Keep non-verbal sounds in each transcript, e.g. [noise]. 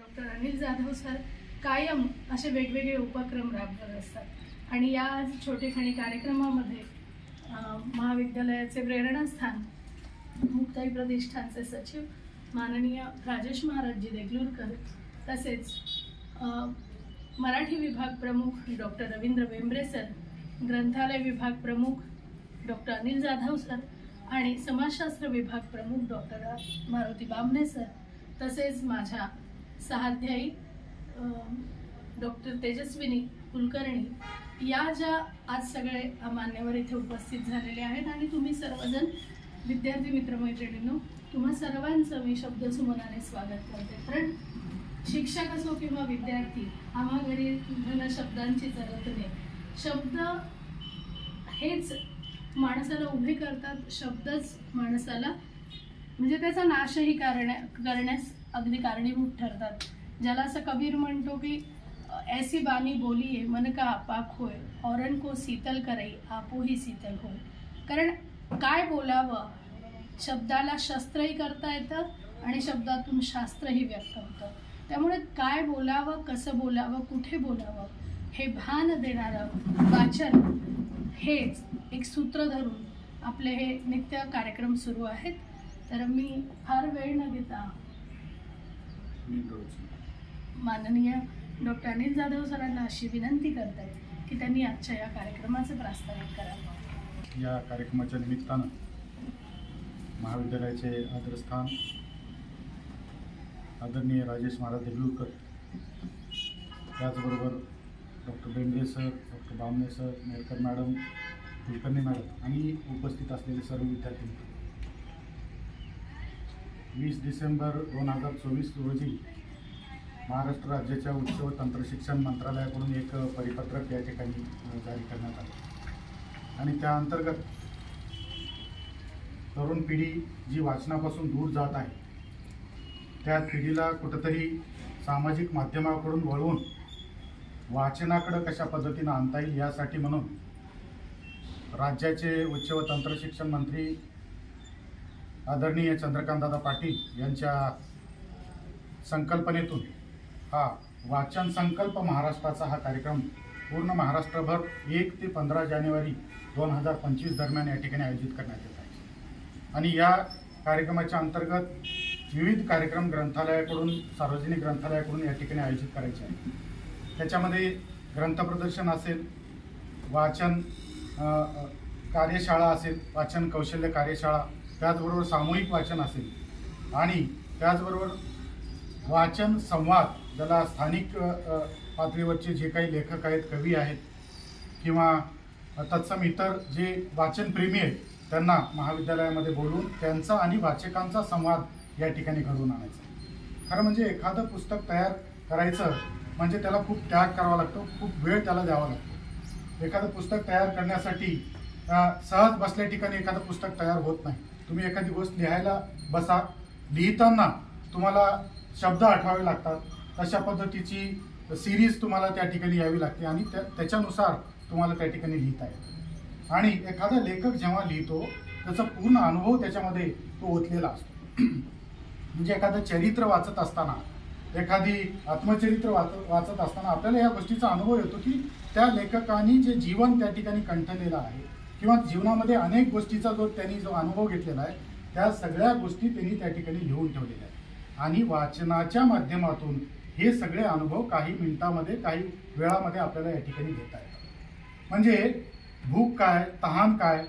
Doctor Anil Jadhav sir कायम असे वेगवेगळे उपक्रम राबवत असतात. आणि या आज कार्यक्रमामध्ये महाविद्यालयाचे प्रेरणास्थान मुक्ताई प्रतिष्ठानचे सचिव माननीय राजेश महाराजजी देगलूरकर तसेच मराठी विभाग प्रमुख डॉक्टर रवींद्र बेंबरे सर ग्रंथालय विभाग प्रमुख डॉक्टर अनिल जाधव सर आणि समाजशास्त्र विभाग प्रमुख डॉक्टर मारुती बामणे सर तसेच माझ्या सहाध्यायी डॉक्टर तेजस्विनी कुलकर्णी या ज्या आज सगळे मान्यवर इथे उपस्थित झालेले आहेत आणि तुम्ही सर्वजण विद्यार्थी मित्रमैत्रिणींनो तुम्हा सर्वांचं मी शब्दसुमनाने स्वागत करते. कारण शिक्षक असो किंवा विद्यार्थी आम्हा घरी धन शब्दांची जरत नाही. शब्द हेच माणसाला उभे करतात शब्दच माणसाला म्हणजे त्याचा नाशही करण्या करण्यास अगदी कारणीभूत ठरतात. ज्याला असं कबीर म्हणतो की ऐसी बानी बोलीये मन का आपाक होय औरण को शीतल करई आपोही शीतल होय. कारण काय बोलावं? शब्दाला शस्त्रही करता येतं आणि शब्दातून शास्त्रही व्यक्त होतं. त्यामुळे काय बोलावं कसं बोलावं कुठे बोलावं हे भान देणारं वाचन हेच एक सूत्र धरून आपले हे नित्य कार्यक्रम सुरू आहेत. तर मी फार वेळ न घेता माननीय डॉक्टर अनिल जाधव सरांना अशी विनंती करते की त्यांनी आजच्या या कार्यक्रमाचं प्रास्ताविक करावं या कार्यक्रमाच्या निमित्तानं महाविद्यालयाचे आदरस्थान आदरणीय राजेश महाराज देगलूरकर त्याचबरोबर doctor Bendre sir doctor Bamne sir Nerkar madam Kulkarni madam आणि उपस्थित असलेले सर्व विद्यार्थी मित्र. वीस डिसेंबर दोन हजार चोवीस रोजी महाराष्ट्र राज्याच्या उच्च व तंत्रशिक्षण मंत्रालयाकडून एक परिपत्रक या ठिकाणी जारी करण्यात आलं. आणि त्या अंतर्गत तरुण पिढी जी वाचनापासून दूर जात आहे त्या पिढीला कुठंतरी सामाजिक माध्यमाकडून वळवून वाचनाकडं कशा पद्धतीनं आणता येईल यासाठी म्हणून राज्याचे उच्च व तंत्रशिक्षण मंत्री आदरणीय चंद्रकांतदादा पाटील यांच्या संकल्पनेतून हा वाचन संकल्प महाराष्ट्राचा हा कार्यक्रम पूर्ण महाराष्ट्रभर एक ते पंधरा जानेवारी दोन हजार पंचवीस दरम्यान या ठिकाणी आयोजित करण्यात येत आहे. आणि या कार्यक्रमाच्या अंतर्गत विविध कार्यक्रम ग्रंथालयाकडून सार्वजनिक ग्रंथालयाकडून या ठिकाणी आयोजित करायचे आहे त्याच्यामध्ये ग्रंथप्रदर्शन असेल वाचन कार्यशाळा असेल वाचन कौशल्य कार्यशाळा त्याचबरोबर सामूहिक वाचन असेल. आणि त्याचबरोबर वाचन संवाद ज्याला स्थानिक पातळीवरचे जे काही लेखक आहेत कवी आहेत किंवा तत्सम इतर जे वाचनप्रेमी आहेत त्यांना महाविद्यालयामध्ये बोलून त्यांचा आणि वाचकांचा संवाद या ठिकाणी घडवून आणायचा. खरं म्हणजे एखादं पुस्तक तयार करायचं म्हणजे त्याला खूप त्याग करावा लागतो खूप वेळ त्याला द्यावा लागतो. एखादं पुस्तक तयार करण्यासाठी सहज बसल्या ठिकाणी एखादं पुस्तक तयार होत नाही. तुम्ही एखादी गोष्ट लिहायला बसा. लिहिताना तुम्हाला शब्द आठवावे लागतात. तशा पद्धतीची सिरीज तुम्हाला त्या ठिकाणी यावी लागते आणि त्या त्याच्यानुसार तुम्हाला त्या ठिकाणी लिहिता येतं. आणि एखादा लेखक जेव्हा लिहितो त्याचा पूर्ण अनुभव त्याच्यामध्ये तो ओतलेला असतो. [clears throat] म्हणजे एखादं चरित्र वाचत असताना एखादी आत्मचरित्र वाच वाचत असताना आपल्याला या गोष्टीचा अनुभव येतो की त्या लेखकाने जे जीवन त्या ठिकाणी कंठलेलं आहे किंवा जीवनामध्ये अनेक गोष्टीचा जो त्यांनी जो अनुभव घेतलेला आहे त्या सगळ्या गोष्टी त्यांनी त्या ठिकाणी लिहून ठेवलेल्या आहेत. आणि वाचनाच्या माध्यमातून हे सगळे अनुभव काही मिनिटामध्ये काही वेळामध्ये आपल्याला या ठिकाणी घेता येतात. म्हणजे भूक काय तहान काय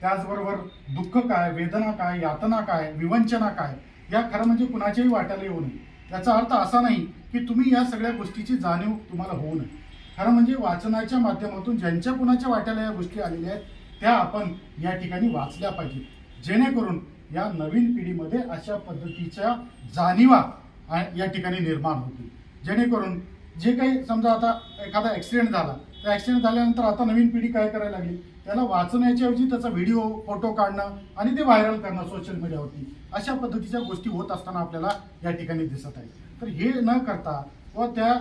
त्याचबरोबर दुःख काय वेदना काय यातना काय विवंचना काय या खरं म्हणजे कुणाच्याही वाट्याला येऊ नये. याचा अर्थ असा नाही की तुम्ही या सगळ्या गोष्टीची जाणीव तुम्हाला होऊ नये. खरं म्हणजे वाचनाच्या माध्यमातून ज्यांच्या कुणाच्या वाट्याला या गोष्टी आलेल्या आहेत त्या आपण या ठिकाणी वाचल्या पाहिजेत जेणेकरून या नवीन पिढीमध्ये अशा पद्धतीच्या जाणीवा या ठिकाणी निर्माण होतील. जेणेकरून जे काही समजा आता एखादा ॲक्सिडेंट झाला त्या ॲक्सिडेंट झाल्यानंतर आता नवीन पिढी काय करायला लागली? त्याला वाचण्याच्या ऐवजी त्याचा व्हिडिओ फोटो काढणं आणि ते व्हायरल करणं सोशल मीडियावरती अशा पद्धतीच्या गोष्टी होत असताना आपल्याला या ठिकाणी दिसत आहे तर हे न करता व त्या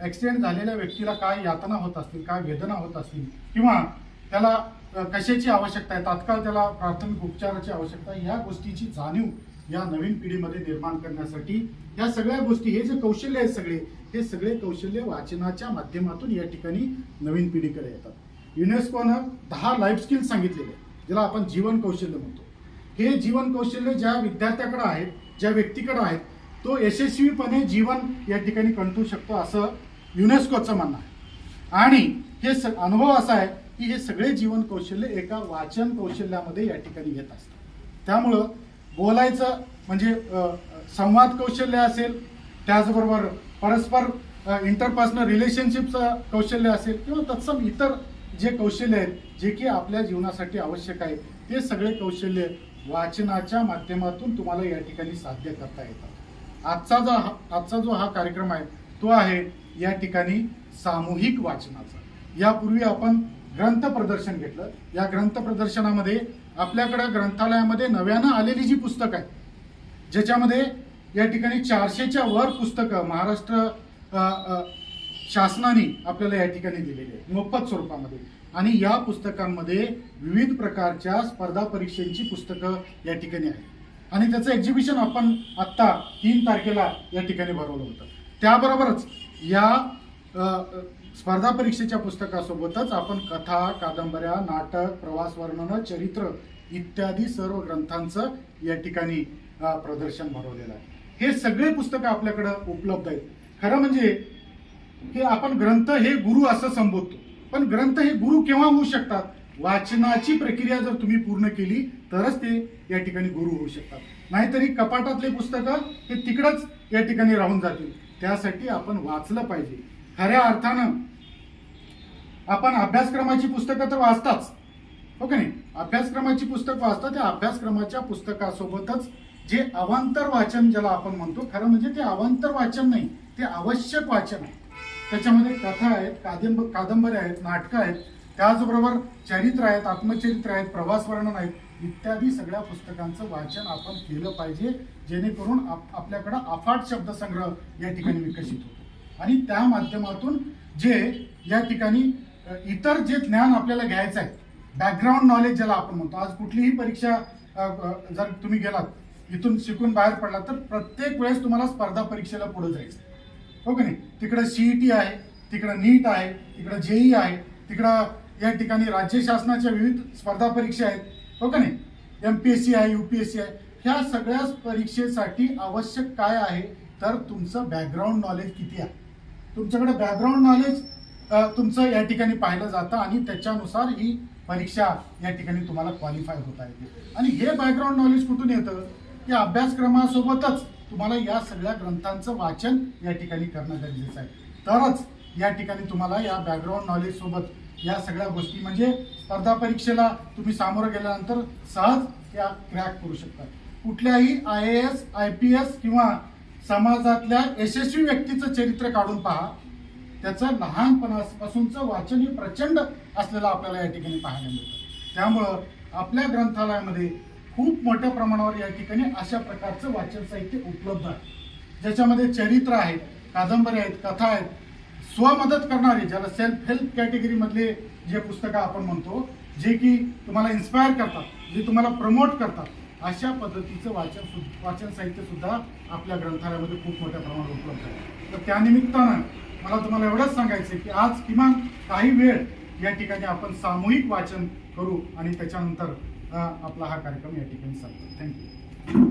ॲक्सिडेंट झालेल्या व्यक्तीला काय यातना होत असतील काय वेदना होत असतील किंवा त्याला कशाची आवश्यकता आहे? तात्काळ त्याला प्राथमिक उपचाराची आवश्यकता आहे. या गोष्टीची जाणीव या नवीन पिढीमध्ये निर्माण करण्यासाठी या सगळ्या गोष्टी हे जे कौशल्य आहेत सगळे हे सगळे कौशल्य वाचनाच्या माध्यमातून या ठिकाणी नवीन पिढीकडे येतात. युनेस्कोनं दहा लाईफ स्किल्स सांगितलेले ज्याला आपण जीवन कौशल्य म्हणतो. हे जीवन कौशल्य ज्या विद्यार्थ्याकडे आहेत ज्या व्यक्तीकडे आहेत तो यशस्वीपणे जीवन या ठिकाणी कंटू शकतो असं युनेस्कोचं म्हणणं आहे. आणि हे स अनुभव असा आहे की हे सगळे जीवन कौशल्य एका वाचन कौशल्यामध्ये या ठिकाणी येत असतात. त्यामुळं बोलायचं म्हणजे संवाद कौशल्य असेल त्याचबरोबर परस्पर इंटरपर्सनल रिलेशनशिपचं कौशल्य असेल किंवा तत्सम इतर जे कौशल्य आहेत जे की आपल्या जीवनासाठी आवश्यक आहे ते सगळे कौशल्य वाचनाच्या माध्यमातून तुम्हाला या ठिकाणी साध्य करता येतात. आजचा जो हा आजचा जो हा कार्यक्रम आहे तो आहे या ठिकाणी सामूहिक वाचनाचा. यापूर्वी आपण ग्रंथ प्रदर्शन घेतलं. या ग्रंथ प्रदर्शनामध्ये आपल्याकडे ग्रंथालयामध्ये नव्यानं आलेली जी पुस्तकं आहेत ज्याच्यामध्ये या ठिकाणी चारशेच्या वर पुस्तकं महाराष्ट्र शासनाने आपल्याला या ठिकाणी दिलेली आहे मोफत स्वरूपामध्ये. आणि या पुस्तकांमध्ये विविध प्रकारच्या स्पर्धा परीक्षांची पुस्तकं या ठिकाणी आहेत. आणि त्याचं एक्झिबिशन आपण आत्ता तीन तारखेला या ठिकाणी भरवलं होतं. त्याबरोबरच या स्पर्धा परीक्षेच्या पुस्तकासोबतच आपण कथा कादंबऱ्या नाटक प्रवास वर्णन चरित्र इत्यादी सर्व ग्रंथांचं या ठिकाणी प्रदर्शन भरवलेलं आहे. हे सगळे पुस्तकं आपल्याकडं उपलब्ध आहेत. खरं म्हणजे हे आपण ग्रंथ हे गुरु असं संबोधतो. पण ग्रंथ हे गुरु केव्हा होऊ शकतात? वाचनाची प्रक्रिया जर तुम्ही पूर्ण केली तरच ते या ठिकाणी गुरु होऊ शकतात. नाहीतरी कपाटातले पुस्तकं हे तिकडंच या ठिकाणी राहून जातील. त्यासाठी आपण वाचलं पाहिजे. खऱ्या अर्थानं आपण अभ्यासक्रमाची पुस्तकं तर वाचताच. हो का नाही? अभ्यासक्रमाची पुस्तक वाचता त्या अभ्यासक्रमाच्या पुस्तकासोबतच जे अवांतर वाचन ज्याला आपण म्हणतो खरं म्हणजे ते अवांतर वाचन नाही ते आवश्यक वाचन आहे. त्याच्यामध्ये कथा आहेत कादंब कादंबऱ्या आहेत नाटकं आहेत त्याचबरोबर चरित्र आहेत आत्मचरित्र आहेत प्रवास वर्णन आहेत इत्यादी सगळ्या पुस्तकांचं वाचन आपण केलं पाहिजे जेणेकरून आप आपल्याकडं अफाट शब्दसंग्रह या ठिकाणी विकसित होतो. आणि त्या माध्यमातून जे या ठिकाणी इतर जे ज्ञान आपल्याला घ्यायचं आहे बॅकग्राऊंड नॉलेज ज्याला आपण म्हणतो. आज कुठलीही परीक्षा जर तुम्ही गेलात इथून शिकून बाहेर पडलात तर प्रत्येक वेळेस तुम्हाला स्पर्धा परीक्षेला पुढे जायचं हो की नाही? तिकडं सीईटी आहे तिकडं नीट आहे तिकडं जेई आहे तिकडं या ठिकाणी राज्य शासनाच्या विविध स्पर्धा परीक्षा आहेत. हो का नाही? एम पी एस सी आहे यू पी एस सी आहे. ह्या सगळ्या परीक्षेसाठी आवश्यक काय आहे? तर तुमचं बॅकग्राऊंड नॉलेज किती आहे? तुमच्याकडे बॅकग्राऊंड नॉलेज तुमचं या ठिकाणी पाहिलं जातं आणि त्याच्यानुसार ही परीक्षा या ठिकाणी तुम्हाला क्वालिफाय होता येते. आणि हे बॅकग्राऊंड नॉलेज कुठून येतं? की अभ्यासक्रमासोबतच तुम्हाला या सगळ्या ग्रंथांचं वाचन या ठिकाणी करणं गरजेचं आहे. तरच या ठिकाणी तुम्हाला या बॅकग्राऊंड नॉलेज सोबत या सगळ्या गोष्टी म्हणजे स्पर्धा परीक्षेला तुम्ही सामोरं गेल्यानंतर सहज त्या क्रॅक करू शकता. कुठल्याही I A S I P S किंवा समाजातल्या यशस्वी व्यक्तीचं चरित्र काढून पहा. त्याचं लहानपणापासूनचं वाचनही प्रचंड असलेलं आपल्याला या ठिकाणी पाहायला मिळतं. त्यामुळं आपल्या ग्रंथालयामध्ये खूप मोठ्या प्रमाणावर या ठिकाणी अशा प्रकारचं वाचन साहित्य उपलब्ध आहे. ज्याच्यामध्ये चरित्र आहेत कादंबऱ्या आहेत कथा आहेत स्वमदत करणारी ज्याला सेल्फ हेल्प कॅटेगरीमधले जे पुस्तकं आपण म्हणतो जे की तुम्हाला इन्स्पायर करतात जे तुम्हाला प्रमोट करतात अशा पद्धतीचं वाचन सु- वाचन साहित्य सुद्धा आपल्या ग्रंथालयामध्ये खूप मोठ्या प्रमाणात उपलब्ध आहे. तर त्यानिमित्तानं मला तुम्हाला एवढंच सांगायचं की आज किमान काही वेळ या ठिकाणी आपण सामूहिक वाचन करू आणि त्याच्यानंतर आपला हा कार्यक्रम या ठिकाणी चालतो थँक्यू